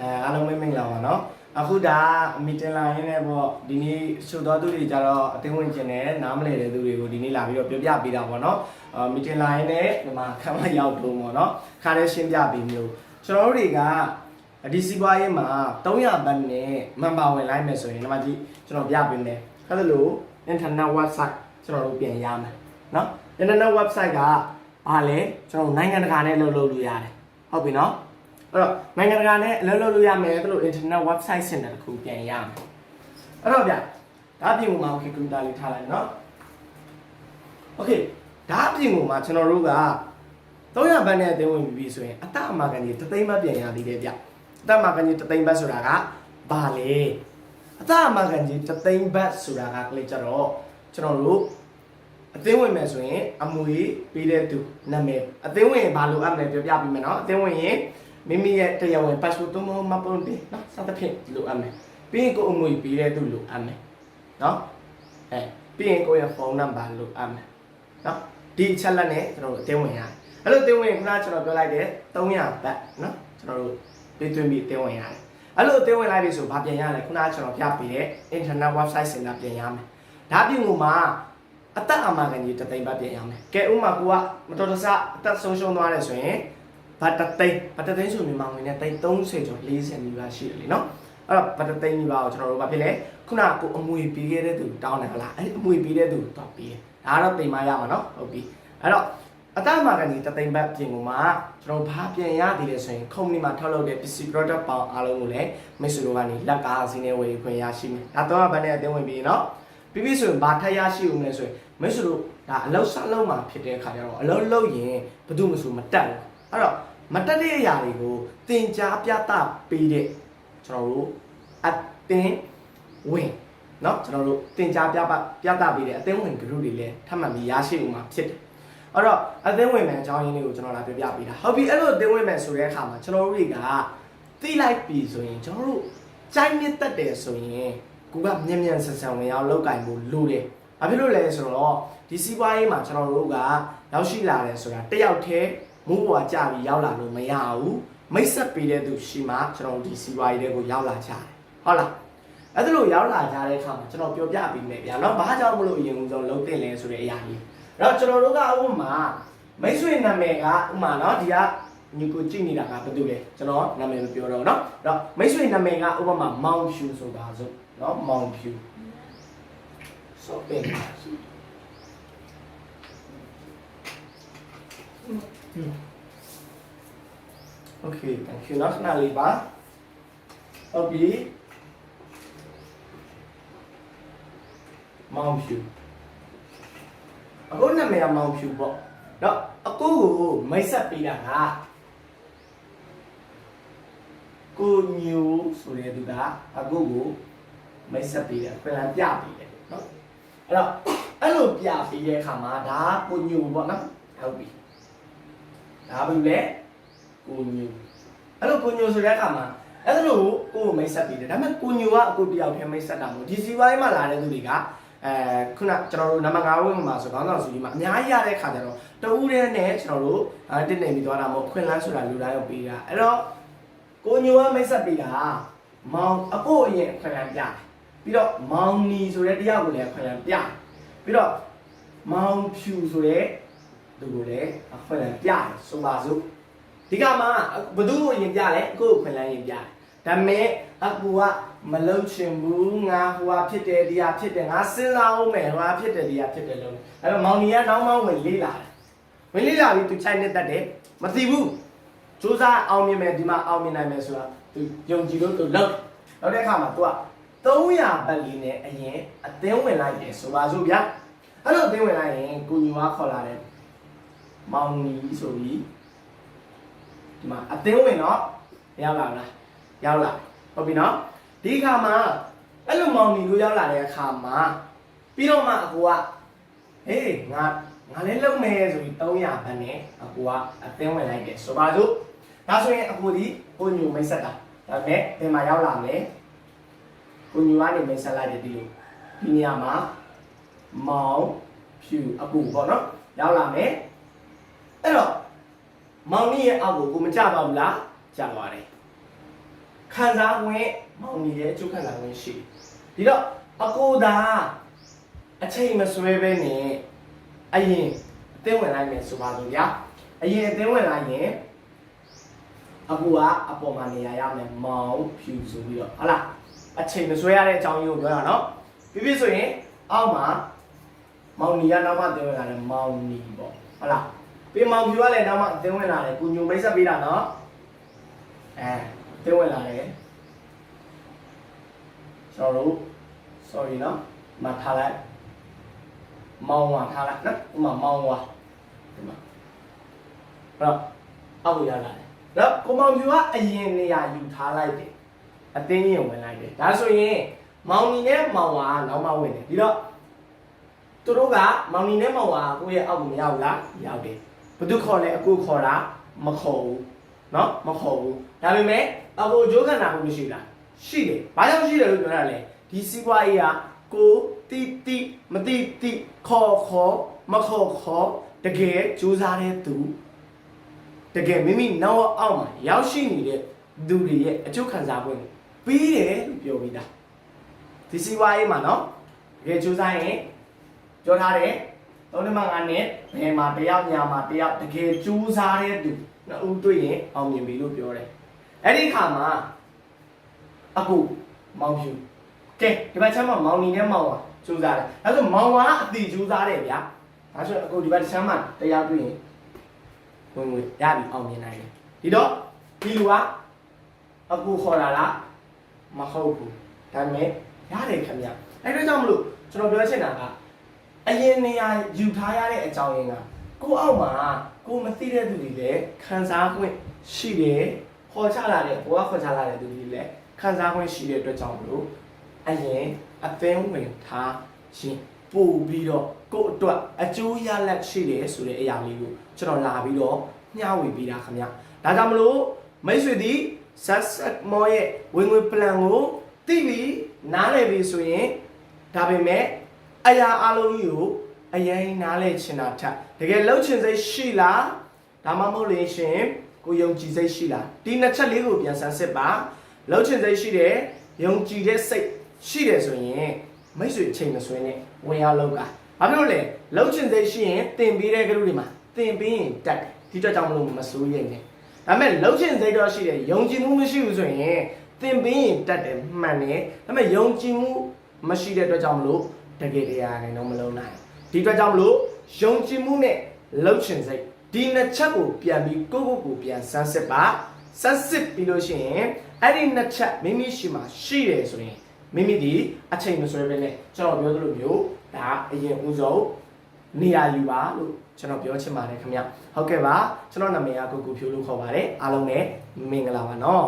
အဲအားလုံးပဲမင်္ဂလာပါနော်အခုဒါမီတင်လာရင်းနဲ့ပေါ့ဒီနေ့ရှုပ်တော်သူတွေကြတော့အသိဝင်ကျင်တယ်နားမလည်တဲ့သူတွေကိုဒီနေ့လာပြီးတော့ပြောပြပေးတာပေါ့နော်အာမီတင်လာရင်းနဲ့ဒီမှာခမ်းမရောက်တော့ပေါ့နော်ခါရဲရှင်းပြပေးမျိုးကျွန်တော်တို့တွေကဒီစီးပွားရေးမှာ300ဘတ်နဲ့မန်ပါဝင်လိုက်မယ်ဆိုရင်ဒီမှာကြည့်ကျွန်တော်ပြပေးမယ်အဲဒါလို့ internet website ကျွန်တော်တို့ပြင်ရမယ်နော် internet website ကဘာလဲကျွန်တော်နိုင်ငံတကာနဲ့လုပ်လို့လို့ရတယ်ဟုတ်ပြီနော် အဲ့တော့နိုင်ငံတကာနဲ့အလုပ်လုပ်လို့ရမယ်အဲ့လို internet website စင်တာတစ်ခုပြန်ရမယ်အဲ့တော့ဗျဒါပြင်ကိုမှ okay computer လေးထားလိုက်နော် okay ဒါပြင်ကိုမှကျွန်တော်တို့က300ဘတ်နဲ့အသိဝင်ပြီဆိုရင်အတအမကန်ကြီးတသိန်းဘတ်ပြန်ရသေးတယ်ဗျအတအမကန်ကြီးတသိန်းဘတ်ဆိုတာကဘာလဲအတအမကန်ကြီးတသိန်းဘတ်ဆိုတာကကလေးကြတော့ကျွန်တော်တို့အသင်းဝင်မယ်ဆိုရင်အမွေပေးတဲ့သူနာမည်အသင်းဝင်ရင်ဘာလို့အပ်မလဲပြောပြပေးမယ်နော်အသင်းဝင်ရင် မိမိရဲ့တရားဝင် passport သုံးမပုံတင်နော်စသဖြင့်လိုအပ်မယ်ပြီးရင်ကိုအမွေပေးတဲ့သူလိုအပ်မယ်နော်အဲပြီးရင်ကိုရဲ့ဖုန်းနံပါတ်လိုအပ်မယ်နော်ဒီအချက်လက်နဲ့ကျွန်တော်တို့အသင်းဝင်ရတယ်အဲ့လိုအသင်းဝင်ခုနကကျွန်တော်ပြောလိုက်တဲ့300ဘတ်နော်ကျွန်တော်တို့ပေးသွင်းပြီးအသင်းဝင်ရတယ်အဲ့လိုအသင်းဝင်လိုက်ပြီဆိုဘာပြင်ရလဲခုနကကျွန်တော်ပြပေးတဲ့ internet website စင်တာပြင်ရမယ်ဒါပြင်ကိုမှာအသက်အာမခံကြီးတသိန်းပတ်ပြင်ရမယ်။ကဲဥမာကိုကမတော်တဆအသက်ဆုံးရှုံးသွားတယ်ဆိုရင် ဗတ်တသိန်းဗတ်တသိန်းဆိုမြန်မာငွေနဲ့သိန်း30ကျော်40နီးပါးရှိတယ်လीနော်။အဲ့တော့ဗတ်တသိန်းနီးပါးကိုကျွန်တော်တို့ဗာဖြစ်လဲခုနကကိုအမွေပေးခဲ့တဲ့သူတောင်းတယ်ဟလား။အဲ့အမွေပေးတဲ့သူတော့ပေးတယ်။ဒါကတော့သိမ်းမရမှာနော်။ဟုတ်ပြီ။အဲ့တော့အသက်အာမခံကြီးတသိန်းပတ်ပြင်ကိုမှကျွန်တော်ဘာပြင်ရသေးလဲဆိုရင် company မှာထုတ်လုပ်တဲ့ပစ္စည်း product ပေါင်းအားလုံးကိုလည်းမိတ်ဆွေတို့ကနေလက်ကားစီးနေဝယ်ခွင့်ရရှိမယ်။ဒါတော့ဗတ်နဲ့အသိဝင်ပြီးနော်။ပြီးပြီဆိုရင်ဘာထပ်ရရှိဦးမလဲဆိုရင်မိတ်ဆွေတို့ဒါအလောက်ဆက်လုံးမှာဖြစ်တဲ့အခါကျတော့အလောက်လောက်ရင်ဘယ်သူမှဆိုမတက်ဘူးအဲ့တော့ မတက်တဲ့အရာတွေကိုသင်ကြားပြသပေးတဲ့ကျွန်တော်တို့အတင်းဝင်เนาะကျွန်တော်တို့တင်ကြားပြပပြသပေးတဲ့အသင်းဝင် group တွေလည်းထပ်မံပြီးရရှိဦးမှာဖြစ်တယ်အဲ့တော့အသင်းဝင်မှန်အကြောင်းရင်းတွေကိုကျွန်တော်လာပြောပြပေးတာဟုတ်ပြီအဲ့လိုအသင်းဝင်မှန်ဆိုတဲ့အခါမှာကျွန်တော်တို့တွေကသိလိုက်ပြီဆိုရင်ကျွန်တော်တို့ကြိုက်နှစ်သက်တယ်ဆိုရင်ကိုကမြန်မြန်ဆန်ဆန်ဝင်ရောက်လောက်ကင်ဖို့လိုတယ်ဘာဖြစ်လို့လဲဆိုတော့ဒီစီးပွားရေးမှာကျွန်တော်တို့ကရောက်ရှိလာတယ်ဆိုတာတယောက်တည်း မိုးပေါ်ကြပြီးရောက်လာလို့မရဘူးမိတ်ဆက်ပေးတဲ့သူရှိမှကျွန်တော်တို့ဒီစီးပွားရေးတွေကိုရောက်လာကြတယ်ဟုတ်လားအဲ့ဒါလို့ရောက်လာကြတဲ့အခါမှာကျွန်တော်ပြောပြပေးမယ်ဗျာเนาะဘာကြောင့်မလို့အရင်ဆုံးလုံးတင်လဲဆိုတဲ့အရာကြီးအဲ့တော့ကျွန်တော်တို့ကဥပမာမိတ်ဆွေနာမည်ကဥပမာเนาะဒီကညီကိုကြည့်နေတာကဘာတူလဲကျွန်တော်နာမည်မပြောတော့เนาะအဲ့တော့မိတ်ဆွေနာမည်ကဥပမာမောင်ဖြူဆိုပါစို့เนาะမောင်ဖြူဆိုပင်ပါ စို့ Okay, thank you. Nak kenali ba? Obi. မောင်ဖြူအခုနာမည်ကမောင်ဖြူပေါ့တော့အခုကိုမိတ်ဆက်ပေးတာကကိုညူဆိုတဲ့သူကအခုကိုမိတ်ဆက်ပေးတယ်ပြန်ပြပေးတယ်နော်အဲ့တော့အဲ့လိုပြပေးတဲ့အခါမှာဒါကိုညူပေါ့နော်ဟုတ်ပြီ ဒါဘာလို့လဲကိုညူအဲ့လိုကိုညူဆိုတဲ့အခါမှာအဲ့ဒါလို့ကိုကိုမိတ်ဆက်ပြီးတယ်ဒါပေမဲ့ကိုညူကအကိုတယောက်တည်းမိတ်ဆက်တာမဟုတ်ဒီစီဝိုင်းမှာလာတဲ့သူတွေကအဲခုနကျွန်တော်တို့နံပါတ်9ဝင်းမှာဆိုခေါင်းဆောင်စုကြီးမှာအများကြီးရတဲ့ခါကျတော့တဦးတည်းနဲ့ကျွန်တော်တို့အဲတင်နေပြီးသွားတာမဟုတ်ခွင်လန်းဆိုတာလူတိုင်းကိုပေးတာအဲ့တော့ကိုညူကမိတ်ဆက်ပြီးတာမောင်အကိုအရင်ခွင်လန်းပြတယ်ပြီးတော့မောင်နီဆိုတဲ့တရားကိုလည်းခွင်လန်းပြတယ်ပြီးတော့မောင်ဖြူဆိုတဲ့ သူကိုလည်းခွင်လန်းပြတယ်ဆိုပါစို့ဒီကမှာဘသူ့ကိုရင်ပြလဲအခု့ကိုခွင်လန်းရင်ပြတယ်ဒါပေမဲ့အကူကမလုံချင်ဘူးငါဟိုဟာဖြစ်တယ်ဒီဟာဖြစ်တယ်ငါစဉ်းစားအောင်မယ်ဟိုဟာဖြစ်တယ်ဒီဟာဖြစ်တယ်လို့အဲ့တော့မောင်နီကနောက်မှဝင်လေးလာတယ်ဝင်လေးလာပြီးသူချိုက်နေတတ်တယ်မသိဘူးစူးစမ်းအောင်မြင်မယ်ဒီမှာအောင်မြင်နိုင်မယ်ဆိုတာသူယုံကြည်လို့သူလုပ်နောက်တဲ့အခါမှာသူက300ပတ်လေးနဲ့အရင်အသင်းဝင်လိုက်တယ်ဆိုပါစို့ဗျာအဲ့လိုအသင်းဝင်လိုက်ရင်ကိုညီမခေါ်လာတယ် မောင်နီဆိုပြီးဒီမှာအသင်းဝင်တော့ရောက်လာလားရောက်လာဟုတ်ပြီနော်ဒီခါမှာအဲ့လိုမောင်နီလို့ရောက်လာတဲ့အခါမှာပြီးတော့မှအကူကဟေးငါငါလည်းလုံမယ်ဆိုပြီး300ဘတ်နဲ့အကူကအသင်းဝင်လိုက်တယ်ဆိုပါစို့ဒါဆိုရင်အကူဒီကိုညူမိတ်ဆက်တာဒါပေမဲ့ဒီမှာရောက်လာမယ်ကိုညူကနေမိတ်ဆက်လိုက်တယ်ဒီလိုဒီနေရာမှာမောင်ဖြူအကူပေါ့နော်ရောက်လာမယ် အဲ့တော့မောင်နီရဲ့အောက်ကိုကိုမကြပါဘူးလားကြပါတယ်ခံစား권မောင်နီရဲ့အကျိုးခံစား권ရှိတယ်ဒီတော့အကိုသာအချိန်မဆွဲပဲနဲ့အရင်အသင်းဝင်လိုက်မယ်ဆိုပါစို့ဗျာအရင်အသင်းဝင်လိုက်ရင်အကူကအပေါ်မှာနေရာရမယ်မောင်ဖြူဆိုပြီးတော့ဟုတ်လားအချိန်မဆွဲရတဲ့အကြောင်းရင်းကိုပြောတာနော်ပြီးပြီဆိုရင်အောက်မှာမောင်နီကနောက်မှအသင်းဝင်လာတယ်မောင်နီပေါ့ဟုတ်လား ပြီးမောင်ဖြူကလည်းနောက်မှအသင်းဝင်လာတယ်ကုညုံမိတ်ဆက်ပေးတာနော်အဲအသင်းဝင်လာတယ်ကျွန်တော်တို့ sorry နော်မထားလိုက်မောင်ဝါထားလိုက်နော်ဒီမှာမောင်ဝါဒီမှာအဲ့တော့အောက်ကိုရလာတယ်တော့ကိုမောင်ဖြူကအရင်နေရာယူထားလိုက်တယ်အတင်းရင်ဝင်လိုက်တယ်ဒါဆိုရင်မောင်နီနဲ့မောင်ဝါကနောက်မှဝင်တယ်ဒီတော့သူတို့ကမောင်နီနဲ့မောင်ဝါကကိုယ့်ရဲ့အောက်ကိုမရောက်ဘူးလားရောက်တယ် ဘသူခေါ်လဲအကိုခေါ်တာမခေါ်ဘူးနော်မခေါ်ဘူးဒါပေမဲ့အကိုဂျိုးခန္ဓာကိုမရှိလားရှိတယ်ဘာကြောင့်ရှိတယ်လို့ပြောရလဲဒီစီးပွားရေးကကိုတိတိမတိတိခေါ်ခေါ်မခေါ်ခေါ်တကယ်စူးစမ်းတဲ့သူတကယ်မိမိနောက်အောက်မှာရောက်ရှိနေတဲ့သူတွေရဲ့အကျိုးခံစား권ပြီးတယ်လို့ပြောပြီးသားဒီစီးပွားရေးမှာနော်တကယ်စူးစမ်းရင်ပြောထားတယ် သုံးနှစ်မှငါးနှစ်ဘယ်မှာတယောက်ညာမှာတယောက်တကယ်စူးစမ်းတဲ့သူနှစ်ဦးတွေ့ရင်အောင်မြင်ပြီလို့ပြောတယ်အဲ့ဒီခါမှာအခုမောင်ဖြူကဲဒီဘက်ချမ်းမှာမောင်နီနဲ့မောင်ဝါစူးစားတယ်ဒါဆိုမောင်ဝါကအတီစူးစားတယ်ဗျာဒါဆိုအခုဒီဘက်ချမ်းမှာတရားတွေ့ရင်ဝင်ဝင်ရပြီအောင်မြင်နိုင်တယ်ဒီတော့ဒီလူကအကူခေါ်လာလားမဟုတ်ဘူးဒါပေမဲ့ရတယ်ခင်ဗျအဲ့ဒါကြောင့်မလို့ကျွန်တော်ပြောချင်တာက အရင်နေရာယူထားရတဲ့အကြောင်းရင်းကကိုအောက်မှာကိုမသိတဲ့သူတွေလည်းခံစား권ရှိတယ်ခေါ်ချလာတဲ့ဘဝခေါ်ချလာတဲ့သူတွေလည်းခံစား권ရှိတဲ့အတွက်ကြောင့်မလို့အရင်အသင်းဝင်ထားရင်ပို့ပြီးတော့ကိုယ့်အတွက်အကျိုးရလဒ်ရှိတယ်ဆိုတဲ့အရာလေးကိုကျွန်တော်လာပြီးတော့မျှဝေပေးတာခင်ဗျ။ဒါကြောင့်မလို့မိတ်ဆွေဒီဆက်ဆက်မောရဲ့ဝင်ငွေ plan ကိုသိပြီးနားလည်ပြီးဆိုရင်ဒါပေမဲ့ အရာအလုံးကြီးကိုအရင်နားလည်ချင်တာထက်တကယ်လှုပ်ချင်စိတ်ရှိလားဒါမှမဟုတ်လို့ရှင်ကိုယုံကြည်စိတ်ရှိလားဒီနှစ်ချက်လေးကိုပြန်ဆန်းစစ်ပါလှုပ်ချင်စိတ်ရှိတယ်ယုံကြည်တဲ့စိတ်ရှိတယ်ဆိုရင်မိတ်ဆွေအချိန်မဆွဲနဲ့ဝင်ရောက်လောက်ကဘာဖြစ်လို့လဲလှုပ်ချင်စိတ်ရှိရင်တင်ပေးတဲ့ကလူတွေမှာတင်ပေးရင်တက်တယ်ဒီအတွက်ကြောင့်မလို့မစိုးရိမ်နဲ့ဒါပေမဲ့လှုပ်ချင်စိတ်တော့ရှိတယ်ယုံကြည်မှုမရှိဘူးဆိုရင်တင်ပေးရင်တက်တယ်မှန်တယ်ဒါပေမဲ့ယုံကြည်မှုမရှိတဲ့အတွက်ကြောင့်မလို့ တကယ်တရားနဲ့တော့မလုံးနိုင်ဒီအတွက်ကြောင့်မလို့ယုံကြည်မှုနဲ့လှုပ်ချင်စိတ်ဒီနှစ်ချက်ကိုပြန်ပြီးကိုယ့်ကိုယ်ကိုပြန်စမ်းစစ်ပါစမ်းစစ်ပြီးလို့ရှိရင်အဲ့ဒီနှစ်ချက်မိမိရှိမှရှိတယ်ဆိုရင်မိမိဒီအချိန်မဆွဲပဲနဲ့ကျွန်တော်ပြောသလိုမျိုးဒါအရင်ဦးဆုံးနေရာယူပါလို့ကျွန်တော်ပြောချင်ပါတယ်ခင်ဗျဟုတ်ကဲ့ပါကျွန်တော်နာမည်ကကိုကိုဖြိုးလို့ခေါ်ပါတယ်အားလုံးနဲ့မင်္ဂလာပါနော်